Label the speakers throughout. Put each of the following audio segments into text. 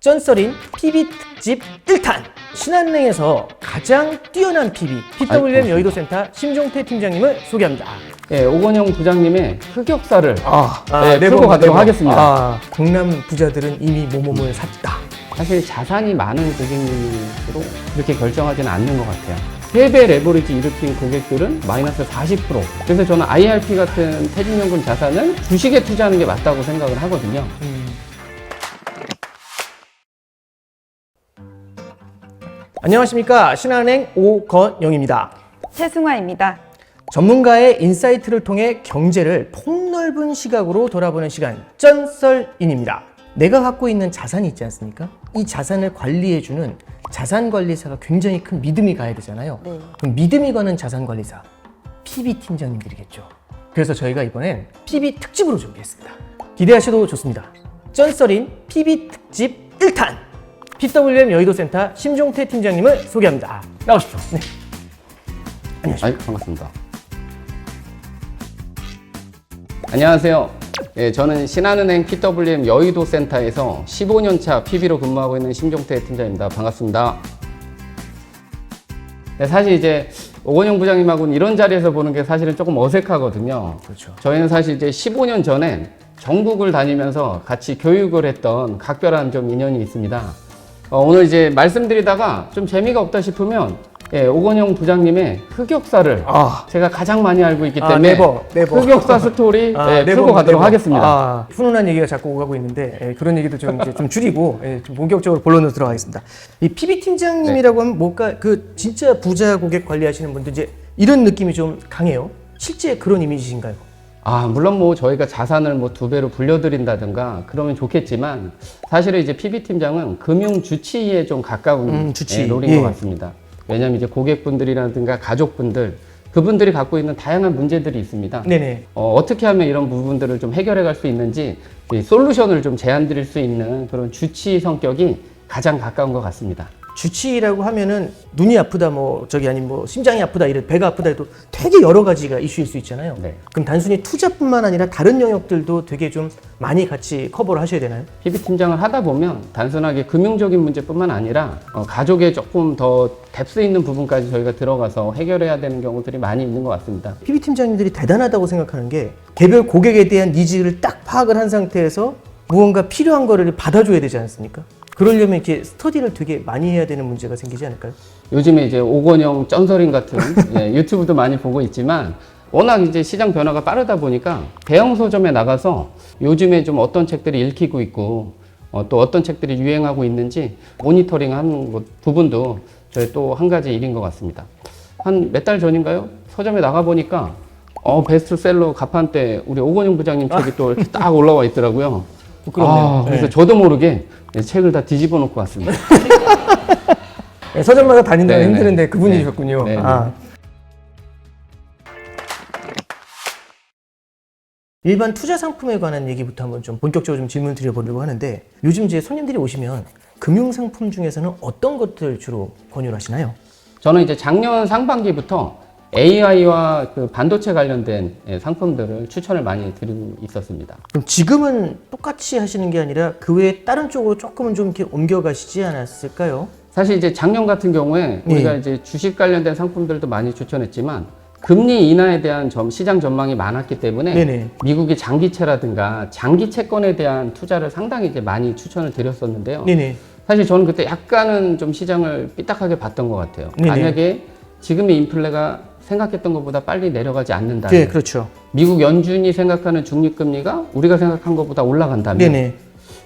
Speaker 1: 쩐썰인 PB 특집 1탄 신한은행에서 가장 뛰어난 PB PWM
Speaker 2: 아이고.
Speaker 1: 여의도센터 심종태 팀장님을 소개합니다.
Speaker 2: 예, 오건영 부장님의 흑역사를
Speaker 1: 아,
Speaker 2: 네, 풀고 가도록 하겠습니다.
Speaker 1: 아, 강남 부자들은 이미 모몸을 샀다.
Speaker 2: 사실 자산이 많은 고객님일수록 그렇게 결정하지는 않는 것 같아요. 3배 레버리지 일으킨 고객들은 마이너스 40%. 그래서 저는 IRP 같은 퇴직연금 자산은 주식에 투자하는 게 맞다고 생각을 하거든요.
Speaker 1: 안녕하십니까 신한은행 오건영입니다.
Speaker 3: 최승화입니다.
Speaker 1: 전문가의 인사이트를 통해 경제를 폭넓은 시각으로 돌아보는 시간 쩐썰인입니다. 내가 갖고 있는 자산이 있지 않습니까? 이 자산을 관리해주는 자산관리사가 굉장히 큰 믿음이 가야 되잖아요.
Speaker 3: 네.
Speaker 1: 그럼 믿음이 가는 자산관리사 PB 팀장님들이겠죠. 그래서 저희가 이번엔 PB 특집으로 준비했습니다. 기대하셔도 좋습니다. 쩐썰인 PB 특집 1탄 PWM 여의도센터 심종태 팀장님을 소개합니다. 나오십시오. 네.
Speaker 2: 아이, 반갑습니다. 안녕하세요. 예, 저는 신한은행 PWM 여의도 센터에서 15년차 PB로 근무하고 있는 심종태 팀장입니다. 반갑습니다. 네, 사실 이제 오건영 부장님하고는 이런 자리에서 보는 게 사실은 조금 어색하거든요.
Speaker 1: 그렇죠.
Speaker 2: 저희는 사실 이제 15년 전에 전국을 다니면서 같이 교육을 했던 각별한 좀 인연이 있습니다. 어, 오늘 이제 말씀드리다가 좀 재미가 없다 싶으면 예, 오건영 부장님의 흑역사를
Speaker 1: 아.
Speaker 2: 제가 가장 많이 알고 있기
Speaker 1: 아,
Speaker 2: 때문에
Speaker 1: 네버, 네버.
Speaker 2: 흑역사 스토리
Speaker 1: 아,
Speaker 2: 예,
Speaker 1: 네
Speaker 2: 풀고
Speaker 1: 번,
Speaker 2: 가도록
Speaker 1: 네 번.
Speaker 2: 하겠습니다.
Speaker 1: 아, 훈훈한 얘기가 자꾸 오가고 있는데 예, 그런 얘기도 좀 이제 좀 줄이고 예, 좀 본격적으로 본론으로 들어가겠습니다. 이 PB 팀장님이라고 하면 뭔가 그 진짜 부자 고객 관리하시는 분들 이제 이런 느낌이 좀 강해요. 실제 그런 이미지신가요?
Speaker 2: 아, 물론 뭐 저희가 자산을 뭐 두 배로 불려드린다든가 그러면 좋겠지만 사실은 이제 PB팀장은 금융 주치의에 좀 가까운
Speaker 1: 음, 주치의.
Speaker 2: 예, 롤인
Speaker 1: 예.
Speaker 2: 것 같습니다. 왜냐하면 이제 고객분들이라든가 가족분들 그분들이 갖고 있는 다양한 문제들이 있습니다.
Speaker 1: 네네.
Speaker 2: 어, 어떻게 하면 이런 부분들을 좀 해결해 갈 수 있는지 이 솔루션을 좀 제안 드릴 수 있는 그런 주치 성격이 가장 가까운 것 같습니다.
Speaker 1: 주치의라고 하면은 눈이 아프다 뭐 저기 아니 뭐 심장이 아프다 이래 배가 아프다 해도 되게 여러 가지가 이슈일 수 있잖아요.
Speaker 2: 네.
Speaker 1: 그럼 단순히 투자뿐만 아니라 다른 영역들도 되게 좀 많이 같이 커버를 하셔야 되나요?
Speaker 2: PB팀장을 하다 보면 단순하게 금융적인 문제뿐만 아니라 어, 가족에 조금 더 뎁스 있는 부분까지 저희가 들어가서 해결해야 되는 경우들이 많이 있는 것 같습니다.
Speaker 1: PB 팀장님들이 대단하다고 생각하는 게 개별 고객에 대한 니즈를 딱 파악을 한 상태에서 무언가 필요한 거를 받아줘야 되지 않습니까? 그러려면 이렇게 스터디를 되게 많이 해야 되는 문제가 생기지 않을까요?
Speaker 2: 요즘에 이제 오건영 쩐설인 같은 예, 유튜브도 많이 보고 있지만 워낙 이제 시장 변화가 빠르다 보니까 대형 서점에 나가서 요즘에 좀 어떤 책들이 읽히고 있고 어, 또 어떤 책들이 유행하고 있는지 모니터링 하는 것 부분도 저희 또 한 가지 일인 것 같습니다. 한 몇 달 전인가요? 서점에 나가 보니까 어 베스트셀러 가판대 우리 오건영 부장님 책이 또 이렇게 딱 올라와 있더라고요.
Speaker 1: 부끄럽네요.
Speaker 2: 아, 그래서
Speaker 1: 네.
Speaker 2: 저도 모르게 책을 다 뒤집어 놓고 왔습니다.
Speaker 1: 네, 서점마다 다닌다면
Speaker 2: 네네.
Speaker 1: 힘드는데 그분이셨군요.
Speaker 2: 네. 네네.
Speaker 1: 아. 일반 투자 상품에 관한 얘기부터 한번 좀 본격적으로 좀 질문 드려보려고 하는데 요즘 이제 손님들이 오시면 금융 상품 중에서는 어떤 것들 주로 권유를 하시나요?
Speaker 2: 저는 이제 작년 상반기부터 AI와 그 반도체 관련된 예, 상품들을 추천을 많이 드리고 있었습니다.
Speaker 1: 그럼 지금은 똑같이 하시는 게 아니라 그 외에 다른 쪽으로 조금은 좀 이렇게 옮겨가시지 않았을까요?
Speaker 2: 사실 이제 작년 같은 경우에 우리가
Speaker 1: 예.
Speaker 2: 이제 주식 관련된 상품들도 많이 추천했지만 금리 인하에 대한 점, 시장 전망이 많았기 때문에
Speaker 1: 네네.
Speaker 2: 미국의 장기채라든가 장기 채권에 대한 투자를 상당히 이제 많이 추천을 드렸었는데요.
Speaker 1: 네네.
Speaker 2: 사실 저는 그때 약간은 좀 시장을 삐딱하게 봤던 것 같아요.
Speaker 1: 네네.
Speaker 2: 만약에 지금의 인플레가 생각했던 것보다 빨리 내려가지 않는다.
Speaker 1: 네, 그렇죠.
Speaker 2: 미국 연준이 생각하는 중립금리가 우리가 생각한 것보다 올라간다면
Speaker 1: 네네.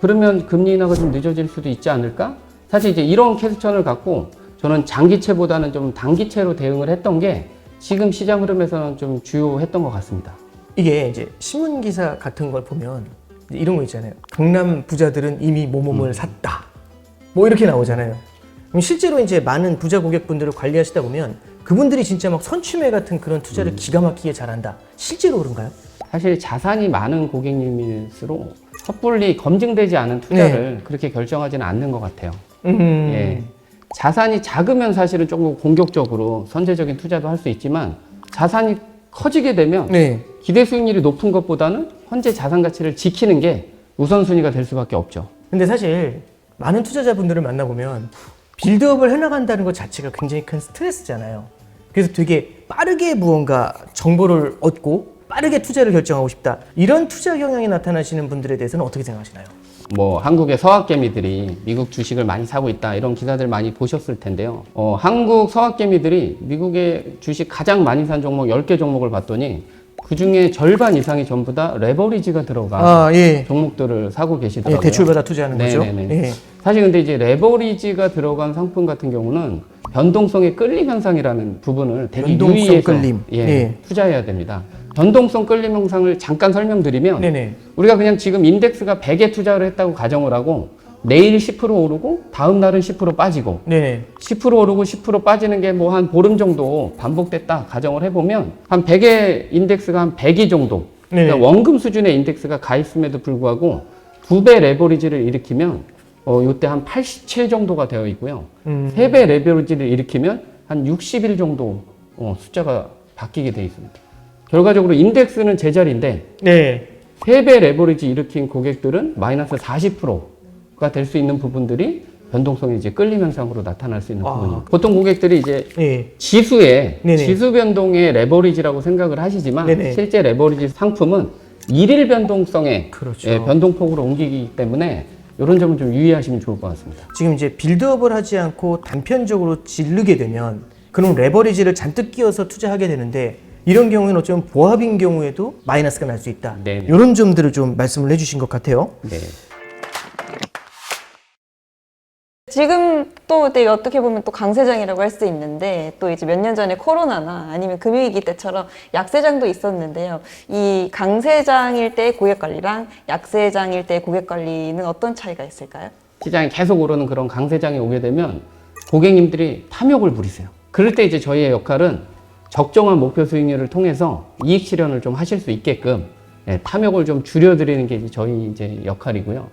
Speaker 2: 그러면 금리 인하가 좀 늦어질 수도 있지 않을까? 사실 이제 이런 캐스천을 갖고 저는 장기채보다는 좀 단기채로 대응을 했던 게 지금 시장 흐름에서는 좀 주요했던 것 같습니다.
Speaker 1: 이게 이제 신문 기사 같은 걸 보면 이런 거 있잖아요. 강남 부자들은 이미 모몸을 샀다. 뭐 이렇게 나오잖아요. 그럼 실제로 이제 많은 부자 고객분들을 관리하시다 보면 그분들이 진짜 막 선취매 같은 그런 투자를 기가 막히게 잘한다. 실제로 그런가요?
Speaker 2: 사실 자산이 많은 고객님일수록 섣불리 검증되지 않은 투자를 그렇게 결정하지는 않는 것 같아요.
Speaker 1: 음.
Speaker 2: 예. 자산이 작으면 사실은 조금 공격적으로 선제적인 투자도 할 수 있지만 자산이 커지게 되면
Speaker 1: 네.
Speaker 2: 기대 수익률이 높은 것보다는 현재 자산 가치를 지키는 게 우선순위가 될 수밖에 없죠.
Speaker 1: 근데 사실 많은 투자자분들을 만나보면 빌드업을 해나간다는 것 자체가 굉장히 큰 스트레스잖아요. 그래서 되게 빠르게 무언가 정보를 얻고 빠르게 투자를 결정하고 싶다. 이런 투자 경향이 나타나시는 분들에 대해서는 어떻게 생각하시나요?
Speaker 2: 뭐 한국의 서학개미들이 미국 주식을 많이 사고 있다 이런 기사들 많이 보셨을 텐데요. 어, 한국 서학개미들이 미국의 주식 가장 많이 산 종목 10개 종목을 봤더니 그 중에 절반 이상이 전부 다 레버리지가 들어간
Speaker 1: 아, 예.
Speaker 2: 종목들을 사고
Speaker 1: 예,
Speaker 2: 계시더라고요.
Speaker 1: 대출받아 투자하는 거죠.
Speaker 2: 네네네.
Speaker 1: 예.
Speaker 2: 사실 근데 이제 레버리지가 들어간 상품 같은 경우는 변동성의 끌림 현상이라는 부분을 되게
Speaker 1: 변동성
Speaker 2: 유의해서
Speaker 1: 끌림.
Speaker 2: 예,
Speaker 1: 예.
Speaker 2: 투자해야 됩니다. 변동성 끌림 현상을 잠깐 설명드리면
Speaker 1: 네네.
Speaker 2: 우리가 그냥 지금 인덱스가 100에 투자를 했다고 가정을 하고 내일 10% 오르고 다음 날은 10% 빠지고
Speaker 1: 네네.
Speaker 2: 10% 오르고 10% 빠지는 게 뭐 한 보름 정도 반복됐다 가정을 해보면 한 100의 인덱스가 한 102 정도. 그러니까 원금 수준의 인덱스가 가 있음에도 불구하고 두 배 레버리지를 일으키면 어, 요때 한 87 정도가 되어 있고요.
Speaker 1: 음.
Speaker 2: 세배 레버리지를 일으키면 한 60일 정도 어, 숫자가 바뀌게 되어 있습니다. 결과적으로 인덱스는 제자리인데
Speaker 1: 네.
Speaker 2: 세배 레버리지 일으킨 고객들은 마이너스 40%가 될 수 있는 부분들이 변동성이 이제 끌림 현상으로 나타날 수 있는
Speaker 1: 아.
Speaker 2: 부분이에요. 보통 고객들이 이제
Speaker 1: 예.
Speaker 2: 지수에
Speaker 1: 네네.
Speaker 2: 지수 변동의 레버리지라고 생각을 하시지만
Speaker 1: 네네.
Speaker 2: 실제 레버리지 상품은 일일 변동성의
Speaker 1: 그렇죠.
Speaker 2: 예, 변동폭으로 옮기기 때문에 이런 점은 좀 유의하시면 좋을 것 같습니다.
Speaker 1: 지금 이제 빌드업을 하지 않고 단편적으로 지르게 되면 그럼 레버리지를 잔뜩 끼워서 투자하게 되는데 이런 경우에는 어쩌면 보합인 경우에도 마이너스가 날 수 있다.
Speaker 2: 네네.
Speaker 1: 이런 점들을 좀 말씀을 해주신 것 같아요.
Speaker 2: 네.
Speaker 3: 지금 또 네, 어떻게 보면 또 강세장이라고 할 수 있는데 또 이제 몇 년 전에 코로나나 아니면 금융위기 때처럼 약세장도 있었는데요. 이 강세장일 때 고객 관리랑 약세장일 때 고객 관리는 어떤 차이가 있을까요?
Speaker 2: 시장이 계속 오르는 그런 강세장이 오게 되면 고객님들이 탐욕을 부리세요. 그럴 때 이제 저희의 역할은 적정한 목표 수익률을 통해서 이익 실현을 좀 하실 수 있게끔 예, 탐욕을 좀 줄여드리는 게 저희 이제 역할이고요.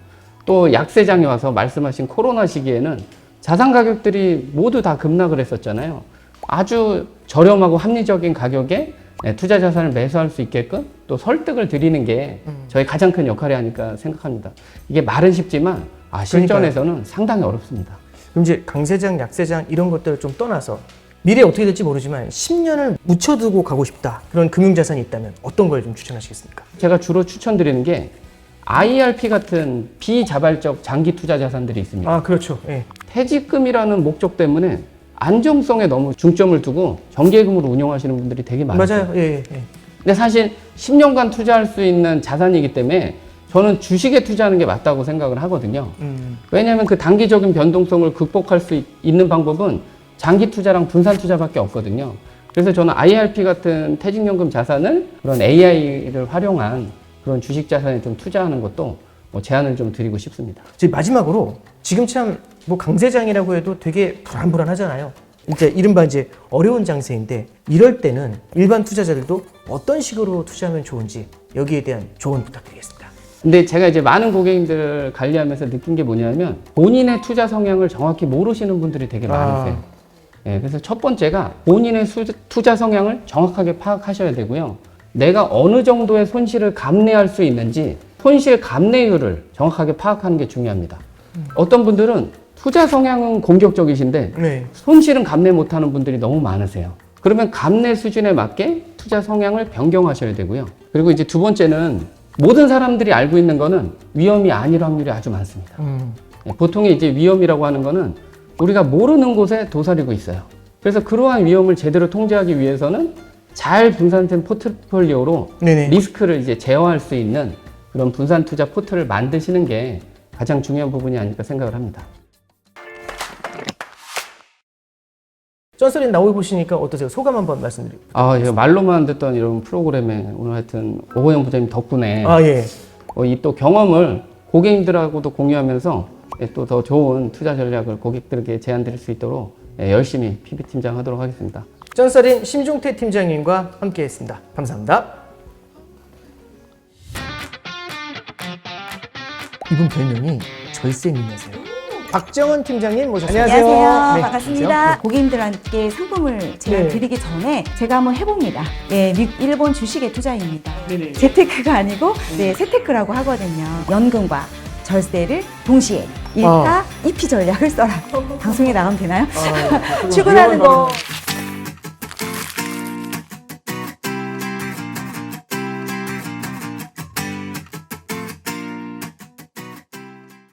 Speaker 2: 또 약세장에 와서 말씀하신 코로나 시기에는 자산 가격들이 모두 다 급락을 했었잖아요. 아주 저렴하고 합리적인 가격에 예, 투자 자산을 매수할 수 있게끔 또 설득을 드리는 게 저희 가장 큰 역할이 아닐까 생각합니다. 이게 말은 쉽지만 아, 실전에서는 상당히 어렵습니다.
Speaker 1: 그럼 이제 강세장, 약세장 이런 것들을 좀 떠나서 미래 어떻게 될지 모르지만 10년을 묻혀두고 가고 싶다. 그런 금융자산이 있다면 어떤 걸 좀 추천하시겠습니까?
Speaker 2: 제가 주로 추천드리는 게 IRP 같은 비자발적 장기 투자 자산들이 있습니다.
Speaker 1: 아, 그렇죠. 예.
Speaker 2: 퇴직금이라는 목적 때문에 안정성에 너무 중점을 두고 정기예금으로 운영하시는 분들이 되게 많아요.
Speaker 1: 맞아요. 예, 예, 예.
Speaker 2: 근데 사실 10년간 투자할 수 있는 자산이기 때문에 저는 주식에 투자하는 게 맞다고 생각을 하거든요.
Speaker 1: 음,
Speaker 2: 왜냐하면 그 단기적인 변동성을 극복할 수 있- 있는 방법은 장기 투자랑 분산 투자밖에 없거든요. 그래서 저는 IRP 같은 퇴직연금 자산을 그런 AI를 활용한 그런 주식 자산에 좀 투자하는 것도 뭐 제안을 좀 드리고 싶습니다.
Speaker 1: 이제 마지막으로 지금 참 뭐 강세장이라고 해도 되게 불안불안하잖아요. 이제 이른바 이제 어려운 장세인데 이럴 때는 일반 투자자들도 어떤 식으로 투자하면 좋은지 여기에 대한 조언 부탁드리겠습니다.
Speaker 2: 근데 제가 이제 많은 고객님들을 관리하면서 느낀 게 뭐냐면 본인의 투자 성향을 정확히 모르시는 분들이 되게 많으세요. 예, 그래서 첫 번째가 본인의 수- 투자 성향을 정확하게 파악하셔야 되고요. 내가 어느 정도의 손실을 감내할 수 있는지 손실 감내율을 정확하게 파악하는 게 중요합니다. 어떤 분들은 투자 성향은 공격적이신데
Speaker 1: 네.
Speaker 2: 손실은 감내 못하는 분들이 너무 많으세요. 그러면 감내 수준에 맞게 투자 성향을 변경하셔야 되고요. 그리고 이제 두 번째는 모든 사람들이 알고 있는 거는 위험이 아닐 확률이 아주 많습니다.
Speaker 1: 음,
Speaker 2: 예, 보통의 이제 위험이라고 하는 거는 우리가 모르는 곳에 도사리고 있어요. 그래서 그러한 위험을 제대로 통제하기 위해서는 잘 분산된 포트폴리오로
Speaker 1: 네네.
Speaker 2: 리스크를 이제 제어할 수 있는 그런 분산 투자 포트를 만드시는 게 가장 중요한 부분이 아닐까 생각을 합니다.
Speaker 1: 쩐소리 나오고 보시니까 어떠세요? 소감 한번 말씀드리고.
Speaker 2: 아, 이거 말로만 듣던 이런 프로그램에 오늘 하여튼 오호영 부장님 덕분에
Speaker 1: 아 예.
Speaker 2: 어, 이 또 경험을 고객님들하고도 공유하면서 또더 좋은 투자 전략을 고객들에게 제안 드릴 수 있도록 예, 열심히 PB 팀장 하도록 하겠습니다.
Speaker 1: 쩐썰인 심종태 팀장님과 함께했습니다. 감사합니다. 이분 별명이 절세님이세요. 박정원 팀장님 모셨습니다.
Speaker 4: 안녕하세요.
Speaker 1: 네,
Speaker 4: 반갑습니다. 고객님들께 상품을 제가
Speaker 1: 네.
Speaker 4: 드리기 전에 제가 한번 해봅니다. 네, 미- 일본 주식의 투자입니다.
Speaker 1: 네네. 음.
Speaker 4: 재테크가 아니고 네, 세테크라고 하거든요. 연금과 절세를 동시에 일타 이피 전략을 써라. 방송에 나가면 되나요?
Speaker 1: 아,
Speaker 4: 출근하는 거.